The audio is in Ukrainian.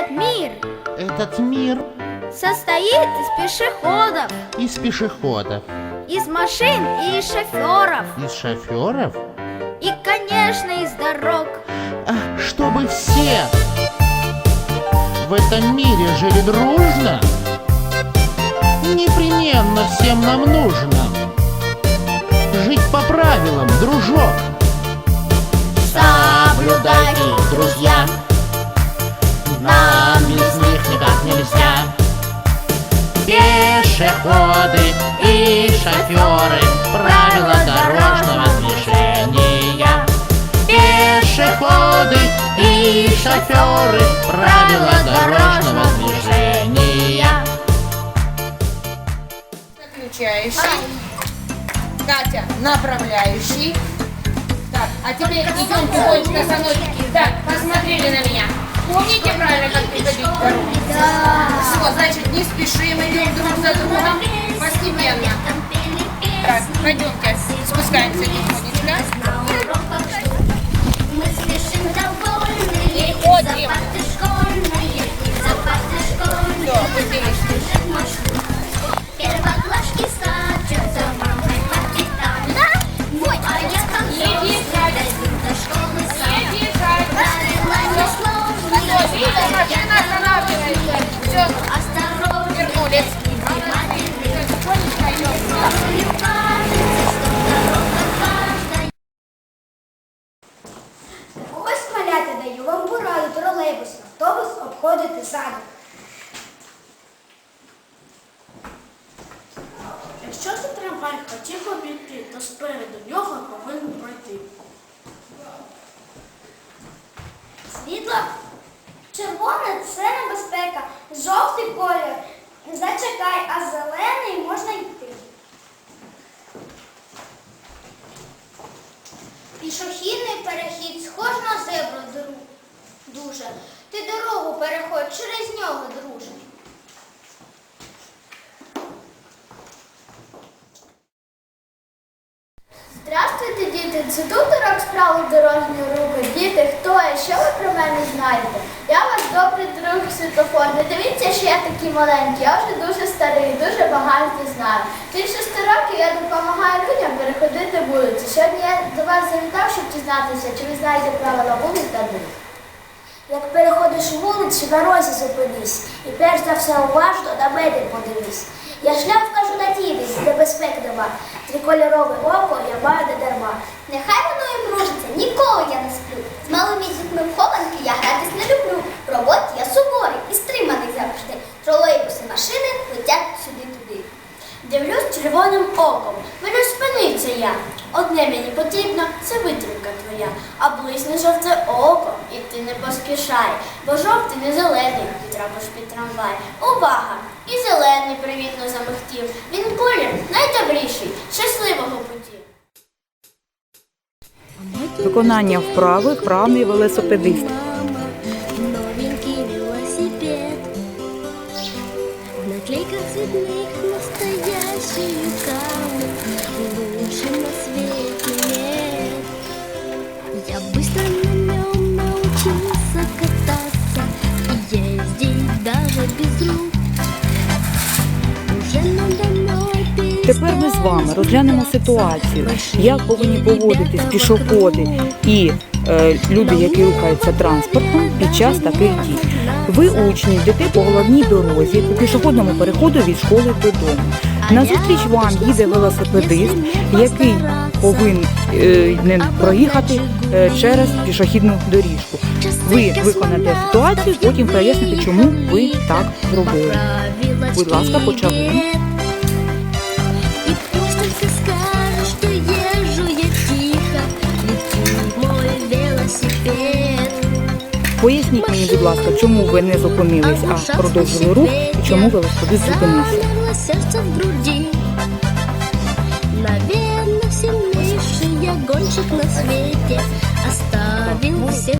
Этот мир Этот мир состоит из пешеходов, из пешеходов, из машин и из шоферов. из шоферов, И, конечно, из дорог. а, чтобы все в этом мире жили дружно, непременно всем нам нужно жить по правилам, дружок. Пешеходы и шоферы, правила дорожного движения. Пешеходы и шоферы, правила дорожного движения. Включающий. Катя, направляющий. Так, а теперь идем тихонечко со мной. Так, посмотрели на меня. Помните правильно, как приходить к дороге? Все, значит, не спешим, идем друг за другом постепенно. Так, пойдемте, спускаемся тихонечко. Мы спешим довольные, обходити ззаду. Якщо це трамвай хотів обійти, то спереду нього повинен пройти. Світло червоне це небезпека, жовтий колір. Зачекай, а зелений можна йти. Пішохідний перехід схож на зебру дуже. Ти переходь через нього, друже. Здравствуйте, діти! Це тут урок з правил дорожнього руху. Діти, хто я? Що ви про мене знаєте? Я ваш добрий друг світофор. Не дивіться, що я такий маленький. Я вже дуже старий, дуже багато знаю. Більше 100 років я допомагаю людям переходити вулицю. Сьогодні я до вас завітав, щоб дізнатися, чи ви знаєте правила вулиць та доріг. Як переходиш вулицю, на розі зупинись. І перш за все уважно на мене подивись. Я шлях вкажу надійний, де безпек нема. Трикольорове око я маю не дарма. Нехай воно і мружиться, ніколи я не сплю. З малими дітьми в хованки я гратись не люблю. В роботі я суворий і стриманий завжди. Тролейбуси, машини летять сюди-туди. Дивлюсь червоним оком, велю спиниться я. Одне мені потрібно, це витримка твоя, а блисне жовте око, ти не поспішай, бо жовтий не зелений, ти трапиш під трамвай. Увага! І зелений привітно замихтів. Він колір найдобріший, щасливого путі. Виконання вправи вправний велосипедист. Новенький велосипед В наклейках цветных Тепер ми з вами розглянемо ситуацію, як повинні поводитись пішоходи і е, люди, які рухаються транспортом під час таких дій. Ви учні йдете по головній дорозі по пішохідному переходу від школи додому. Назустріч вам їде велосипедист, який повинен проїхати е, через пішохідну доріжку. Ви виконаєте ситуацію, потім поясните, чому ви так зробили. Будь ласка, почали. Поясніть мені, будь ласка, чому ви не зупинились, а продовжили рух, і чому велосипедист зупинився? Сердце в груди. Наверное, сильнейший я гонщик на свете Оставил всех